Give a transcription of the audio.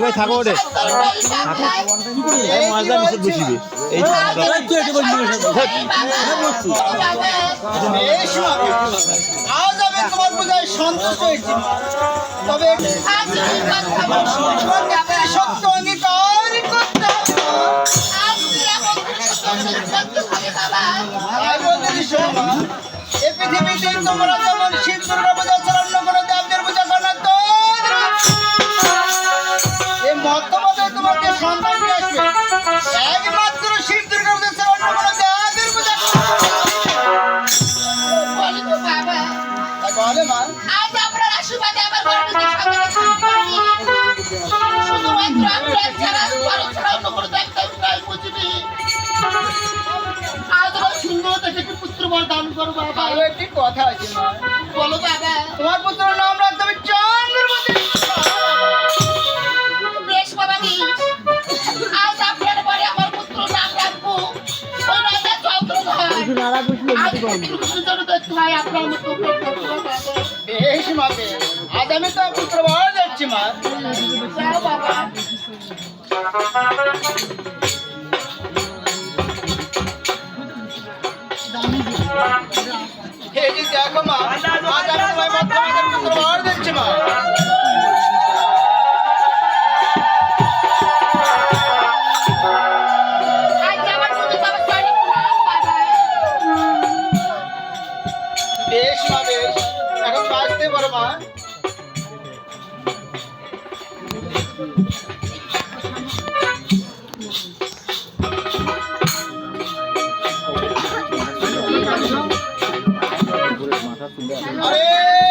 ভাই থাকো ওটে মাছটা মিশে বসিবে এই হয়েছি তবে সত্য নিকর করতে হবে তাই বলতে শোনো মা, এ পৃথিবীতে তোমরা যেমন শিব দুর্গা পূজা ছাড়া অন্য কোনো দেবদের পূজা করো তো এই মধ্যমতে তোমাকে সন্তান নিয়ে আসবে একমাত্র শিব দুর্গা পূজা পুত্র বর দান করো বাবা। আরও একটি কথা আছে বলো বাবা। তোমার পুত্রের নাম রাখতে হবে চন্দ্রমতি। বেশ বাবা বেশ আজ আপনার পরে আমার পুত্র নাম রাখব। ওই রাজা চন্দ্রধর আজ পুত্র দেখতে হয় আপনার মতো বেশ মাপে আজ আমি তো পুত্র বড় যাচ্ছি মা। বাবা। এই যে দেখো মা আজ আমি তোমায় মা বাবা সরি প্রণাম বাবা বেশ মা, বেশ। এখন বাঁচতে পারো মা। আরে